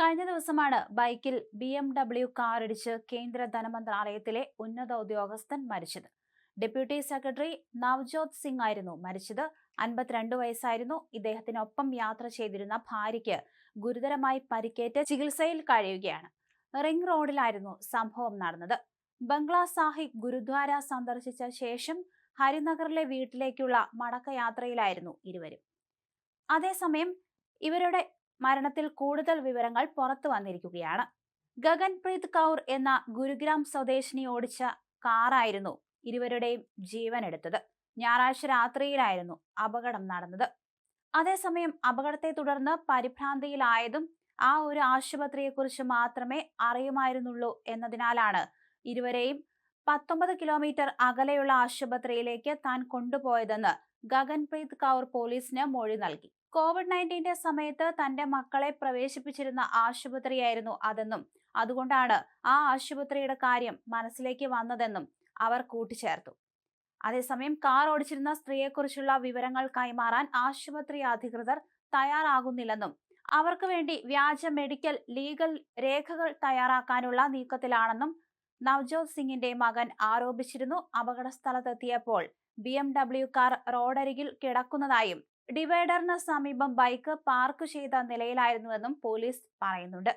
കഴിഞ്ഞ ദിവസമാണ് ബൈക്കിൽ ബി എം ഡബ്ല്യു കാറിടിച്ച് കേന്ദ്ര ധനമന്ത്രാലയത്തിലെ ഉന്നത ഉദ്യോഗസ്ഥൻ മരിച്ചത്. ഡെപ്യൂട്ടി സെക്രട്ടറി നവ്ജോത് സിംഗ് ആയിരുന്നു മരിച്ചത്. അൻപത്തിരണ്ട് വയസ്സായിരുന്നു. ഇദ്ദേഹത്തിനൊപ്പം യാത്ര ചെയ്തിരുന്ന ഭാര്യയ്ക്ക് ഗുരുതരമായി പരിക്കേറ്റ് ചികിത്സയിൽ കഴിയുകയാണ്. റിംഗ് റോഡിലായിരുന്നു സംഭവം നടന്നത്. ബംഗ്ലാ സാഹിബ് ഗുരുദ്വാര സന്ദർശിച്ച ശേഷം ഹരിനഗറിലെ വീട്ടിലേക്കുള്ള മടക്കയാത്രയിലായിരുന്നു ഇരുവരും. അതേസമയം ഇവരുടെ മരണത്തിൽ കൂടുതൽ വിവരങ്ങൾ പുറത്തു വന്നിരിക്കുകയാണ്. ഗഗൻപ്രീത് കൗർ എന്ന ഗുരുഗ്രാം സ്വദേശിനി ഓടിച്ച കാറായിരുന്നു ഇരുവരുടെയും ജീവൻ എടുത്തത് ഞായറാഴ്ച രാത്രിയിലായിരുന്നു അപകടം നടന്നത്. അതേസമയം അപകടത്തെ തുടർന്ന് പരിഭ്രാന്തിയിലായതും ആ ഒരു ആശുപത്രിയെക്കുറിച്ച് മാത്രമേ അറിയുമായിരുന്നുള്ളൂ എന്നതിനാലാണ് ഇരുവരെയും പത്തൊമ്പത് കിലോമീറ്റർ അകലെയുള്ള ആശുപത്രിയിലേക്ക് താൻ കൊണ്ടുപോയതെന്ന് ഗഗൻപ്രീത് കൗർ പോലീസിന് മൊഴി നൽകി. കോവിഡ് നയന്റീന്റെ സമയത്ത് തന്റെ മക്കളെ പ്രവേശിപ്പിച്ചിരുന്ന ആശുപത്രിയായിരുന്നു അതെന്നും അതുകൊണ്ടാണ് ആ ആശുപത്രിയുടെ കാര്യം മനസ്സിലേക്ക് വന്നതെന്നും അവർ കൂട്ടിച്ചേർത്തു. അതേസമയം കാർ ഓടിച്ചിരുന്ന സ്ത്രീയെക്കുറിച്ചുള്ള വിവരങ്ങൾ കൈമാറാൻ ആശുപത്രി അധികൃതർ തയ്യാറാകുന്നില്ലെന്നും അവർക്ക് വേണ്ടി വ്യാജ മെഡിക്കൽ ലീഗൽ രേഖകൾ തയ്യാറാക്കാനുള്ള നീക്കത്തിലാണെന്നും നവ്ജോത് സിംഗിന്റെ മകൻ ആരോപിച്ചിരുന്നു. അപകട സ്ഥലത്തെത്തിയപ്പോൾ ബി എം ഡബ്ല്യു കാർ റോഡരികിൽ കിടക്കുന്നതായും ഡിവൈഡറിന് സമീപം ബൈക്ക് പാർക്ക് ചെയ്ത നിലയിലായിരുന്നുവെന്നും പോലീസ് പറയുന്നുണ്ട്.